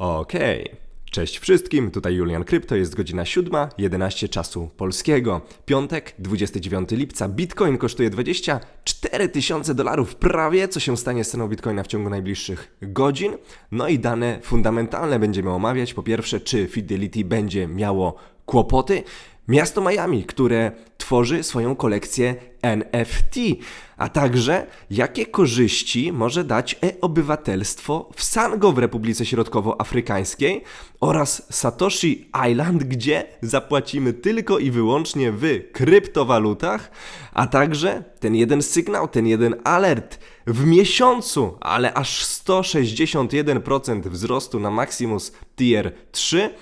Okej. Cześć wszystkim, tutaj Julian Krypto, jest godzina 7.11 czasu polskiego. Piątek, 29 lipca, Bitcoin kosztuje 24 tysiące dolarów prawie, co się stanie z ceną Bitcoina w ciągu najbliższych godzin. No i dane fundamentalne będziemy omawiać. Po pierwsze, czy Fidelity będzie miało kłopoty? Miasto Miami, które tworzy swoją kolekcję NFT, a także jakie korzyści może dać e-obywatelstwo w Sango w Republice Środkowoafrykańskiej oraz Satoshi Island, gdzie zapłacimy tylko i wyłącznie w kryptowalutach, a także ten jeden sygnał, ten jeden alert w miesiącu, ale aż 161% wzrostu na Maximus Tier 3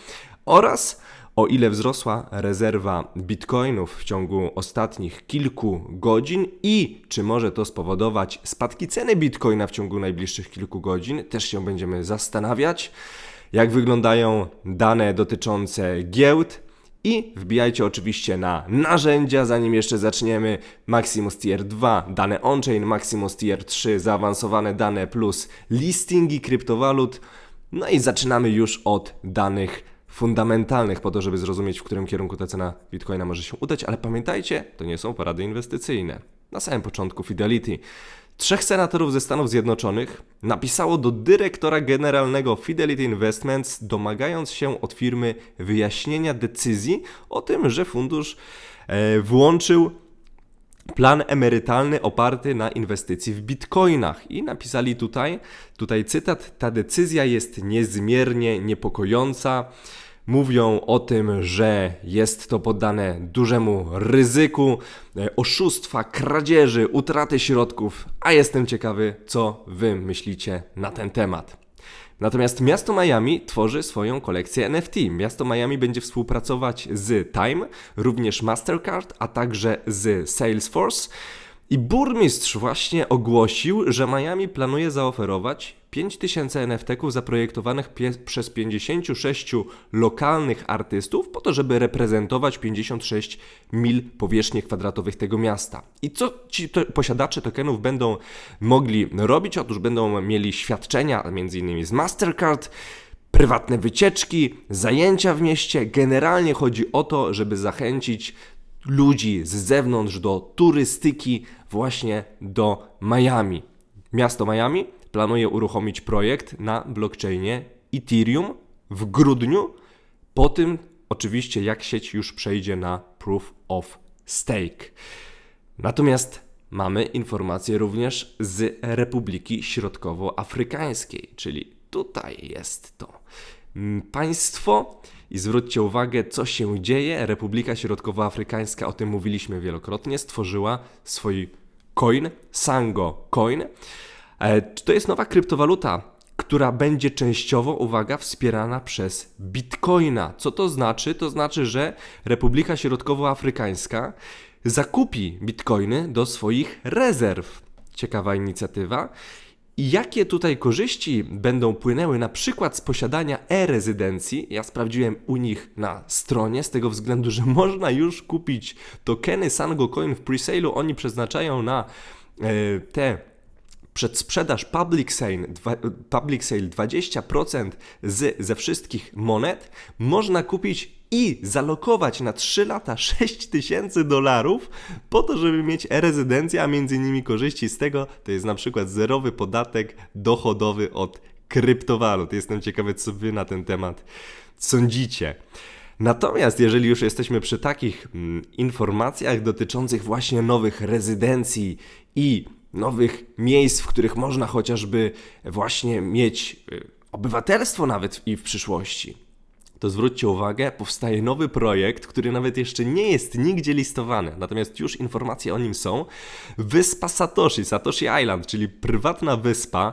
oraz o ile wzrosła rezerwa bitcoinów w ciągu ostatnich kilku godzin i czy może to spowodować spadki ceny bitcoina w ciągu najbliższych kilku godzin, też się będziemy zastanawiać. Jak wyglądają dane dotyczące giełd, i wbijajcie oczywiście na narzędzia, zanim jeszcze zaczniemy. Maximus Tier 2, dane on-chain, Maximus Tier 3, zaawansowane dane plus listingi kryptowalut. No i zaczynamy już od danych fundamentalnych po to, żeby zrozumieć, w którym kierunku ta cena Bitcoina może się udać, ale pamiętajcie, to nie są porady inwestycyjne. Na samym początku Fidelity. Trzech senatorów ze Stanów Zjednoczonych napisało do dyrektora generalnego Fidelity Investments, domagając się od firmy wyjaśnienia decyzji o tym, że fundusz e, włączył plan emerytalny oparty na inwestycji w bitcoinach. I napisali tutaj, tutaj cytat, ta decyzja jest niezmiernie niepokojąca. Mówią o tym, że jest to poddane dużemu ryzyku e, oszustwa, kradzieży, utraty środków, a jestem ciekawy, co Wy myślicie na ten temat. Natomiast miasto Miami tworzy swoją kolekcję NFT. Miasto Miami będzie współpracować z Time, również Mastercard, a także z Salesforce. I burmistrz właśnie ogłosił, że Miami planuje zaoferować 5000 NFT-ków zaprojektowanych przez 56 lokalnych artystów po to, żeby reprezentować 56 mil powierzchni kwadratowych tego miasta. I co ci to, posiadacze tokenów będą mogli robić? Otóż będą mieli świadczenia m.in. z Mastercard, prywatne wycieczki, zajęcia w mieście. Generalnie chodzi o to, żeby zachęcić ludzi z zewnątrz do turystyki właśnie do Miami. Miasto Miami planuje uruchomić projekt na blockchainie Ethereum w grudniu, po tym oczywiście jak sieć już przejdzie na Proof of Stake. Natomiast mamy informacje również z Republiki Środkowoafrykańskiej, czyli tutaj jest to państwo. I zwróćcie uwagę, co się dzieje. Republika Środkowoafrykańska, o tym mówiliśmy wielokrotnie, stworzyła swój coin, Sango Coin. E, to jest nowa kryptowaluta, która będzie częściowo, uwaga, wspierana przez bitcoina. Co to znaczy? To znaczy, że Republika Środkowoafrykańska zakupi bitcoiny do swoich rezerw. Ciekawa inicjatywa. I jakie tutaj korzyści będą płynęły na przykład z posiadania e-rezydencji? Ja sprawdziłem u nich na stronie, z tego względu, że można już kupić tokeny Sango Coin w presale'u. Oni przeznaczają na e, te przedsprzedaż public sale, public sale 20% z, ze wszystkich monet można kupić i zalokować na 3 lata 6 tysięcy dolarów po to, żeby mieć e-rezydencję, a między innymi korzyści z tego to jest na przykład zerowy podatek dochodowy od kryptowalut. Jestem ciekawy, co Wy na ten temat sądzicie. Natomiast jeżeli już jesteśmy przy takich mm, informacjach dotyczących właśnie nowych rezydencji i nowych miejsc, w których można chociażby właśnie mieć y, obywatelstwo nawet i w przyszłości. To zwróćcie uwagę, powstaje nowy projekt, który nawet jeszcze nie jest nigdzie listowany, natomiast już informacje o nim są. Wyspa Satoshi, Satoshi Island, czyli prywatna wyspa,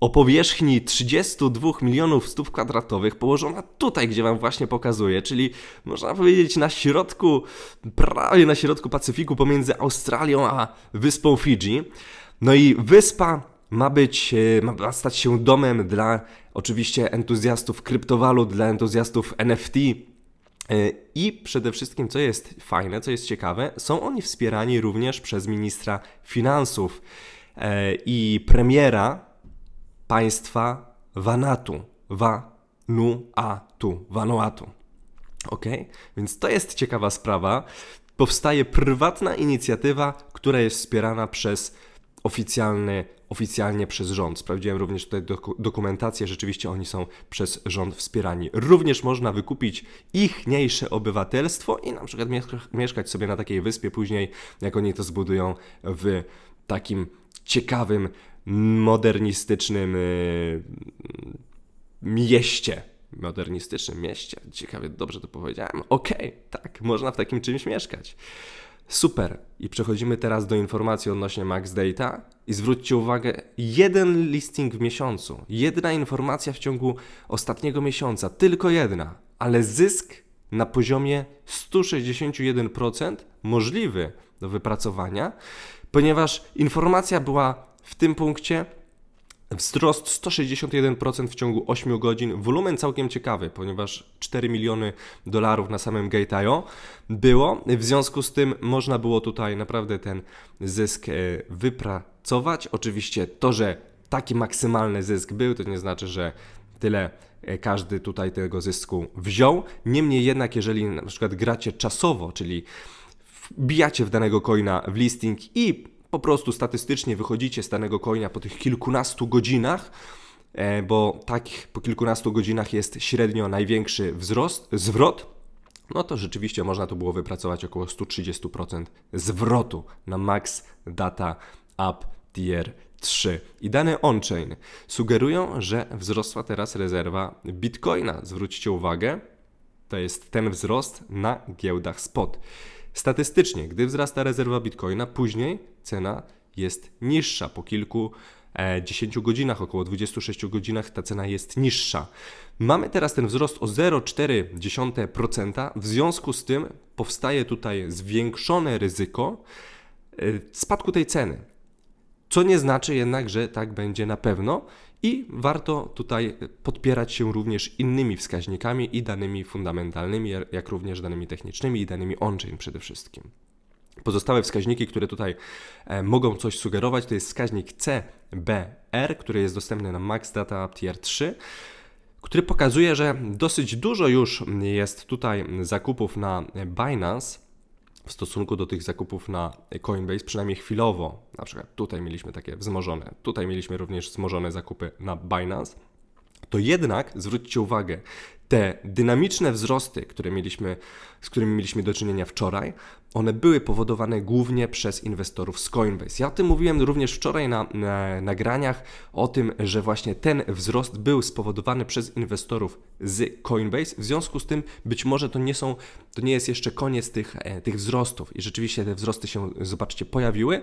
o powierzchni 32 milionów stóp kwadratowych, położona tutaj, gdzie Wam właśnie pokazuję, czyli można powiedzieć na środku, prawie na środku Pacyfiku pomiędzy Australią a wyspą Fidżi. No i wyspa ma być, e, ma stać się domem dla oczywiście entuzjastów kryptowalut, dla entuzjastów NFT. E, I przede wszystkim, co jest fajne, co jest ciekawe, są oni wspierani również przez ministra finansów e, i premiera państwa Vanatu. Va, Vanuatu. Vanuatu. Ok? Więc to jest ciekawa sprawa. Powstaje prywatna inicjatywa, która jest wspierana przez oficjalny, oficjalnie przez rząd. Sprawdziłem również tutaj doku- dokumentację, rzeczywiście oni są przez rząd wspierani. Również można wykupić ichniejsze obywatelstwo i na przykład mieszka- mieszkać sobie na takiej wyspie później, jak oni to zbudują w takim ciekawym, modernistycznym yy, mieście. Modernistycznym mieście. Ciekawie, dobrze to powiedziałem. Okej, tak, można w takim czymś mieszkać. Super. I przechodzimy teraz do informacji odnośnie Max Data. I zwróćcie uwagę, jeden listing w miesiącu, jedna informacja w ciągu ostatniego miesiąca, tylko jedna, ale zysk na poziomie 161% możliwy do wypracowania, ponieważ informacja była w tym punkcie Wzrost 161% w ciągu 8 godzin. Wolumen całkiem ciekawy, ponieważ 4 miliony dolarów na samym Gate.io było. W związku z tym można było tutaj naprawdę ten zysk e, wypracować. Oczywiście to, że taki maksymalny zysk był, to nie znaczy, że tyle e, każdy tutaj tego zysku wziął. Niemniej jednak, jeżeli na przykład gracie czasowo, czyli wbijacie w danego coina w listing i po prostu statystycznie wychodzicie z danego coina po tych kilkunastu godzinach, e, bo tak po kilkunastu godzinach jest średnio największy wzrost, zwrot, no to rzeczywiście można tu było wypracować około 130% zwrotu na Max Data Up Tier 3. I dane on-chain sugerują, że wzrosła teraz rezerwa Bitcoina. Zwróćcie uwagę, to jest ten wzrost na giełdach spot. Statystycznie, gdy wzrasta rezerwa bitcoina, później cena jest niższa. Po kilku e, 10 godzinach, około 26 godzinach ta cena jest niższa. Mamy teraz ten wzrost o 0,4%. W związku z tym powstaje tutaj zwiększone ryzyko e, spadku tej ceny. Co nie znaczy jednak, że tak będzie na pewno i warto tutaj podpierać się również innymi wskaźnikami i danymi fundamentalnymi, jak również danymi technicznymi i danymi on-chain przede wszystkim. Pozostałe wskaźniki, które tutaj e, mogą coś sugerować, to jest wskaźnik CBR, który jest dostępny na Max Data Tier 3 który pokazuje, że dosyć dużo już jest tutaj zakupów na Binance, w stosunku do tych zakupów na Coinbase, przynajmniej chwilowo. Na przykład tutaj mieliśmy takie wzmożone, tutaj mieliśmy również wzmożone zakupy na Binance. To jednak zwróćcie uwagę, te dynamiczne wzrosty, które mieliśmy, z którymi mieliśmy do czynienia wczoraj, one były powodowane głównie przez inwestorów z Coinbase. Ja o tym mówiłem również wczoraj na, na nagraniach, o tym, że właśnie ten wzrost był spowodowany przez inwestorów z Coinbase. W związku z tym być może to nie są, to nie jest jeszcze koniec tych, e, tych wzrostów i rzeczywiście te wzrosty się, zobaczcie, pojawiły.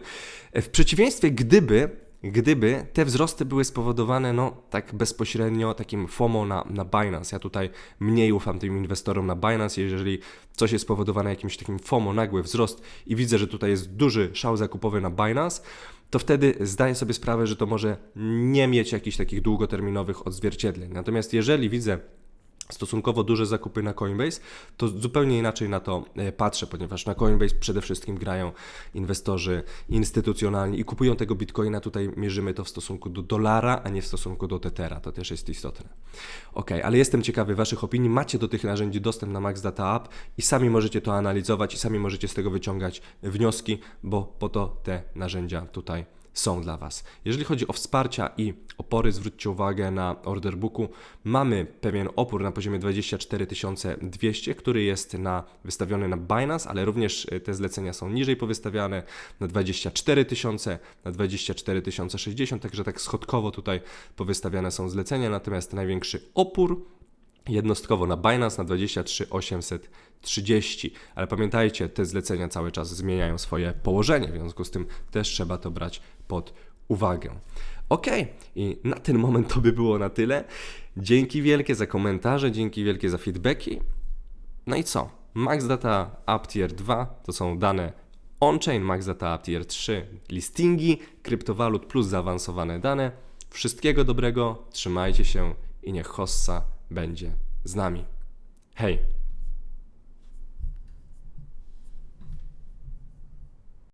W przeciwieństwie, gdyby gdyby te wzrosty były spowodowane, no tak bezpośrednio takim FOMO na, na Binance. Ja tutaj mniej ufam tym inwestorom na Binance, jeżeli coś jest spowodowane jakimś takim FOMO, nagły wzrost i widzę, że tutaj jest duży szał zakupowy na Binance, to wtedy zdaję sobie sprawę, że to może nie mieć jakichś takich długoterminowych odzwierciedleń. Natomiast jeżeli widzę stosunkowo duże zakupy na Coinbase, to zupełnie inaczej na to e, patrzę, ponieważ na Coinbase przede wszystkim grają inwestorzy instytucjonalni i kupują tego bitcoina. Tutaj mierzymy to w stosunku do dolara, a nie w stosunku do tetera. To też jest istotne. Ok, ale jestem ciekawy Waszych opinii. Macie do tych narzędzi dostęp na Max Data App i sami możecie to analizować i sami możecie z tego wyciągać wnioski, bo po to te narzędzia tutaj są dla Was. Jeżeli chodzi o wsparcia i opory, zwróćcie uwagę na orderbooku. Mamy pewien opór na poziomie 24 200, który jest na, wystawiony na Binance, ale również e, te zlecenia są niżej powystawiane na 24 tysiące, na 24 060, także tak schodkowo tutaj powystawiane są zlecenia, natomiast największy opór jednostkowo na Binance na 23 830. Ale pamiętajcie, te zlecenia cały czas zmieniają swoje położenie, w związku z tym też trzeba to brać pod uwagę. Ok, i na ten moment to by było na tyle. Dzięki wielkie za komentarze, dzięki wielkie za feedbacki. No i co? Max Data Up Tier 2 to są dane on-chain, Max Data Up Tier 3 listingi, kryptowalut plus zaawansowane dane. Wszystkiego dobrego, trzymajcie się i niech hossa będzie z nami. Hej!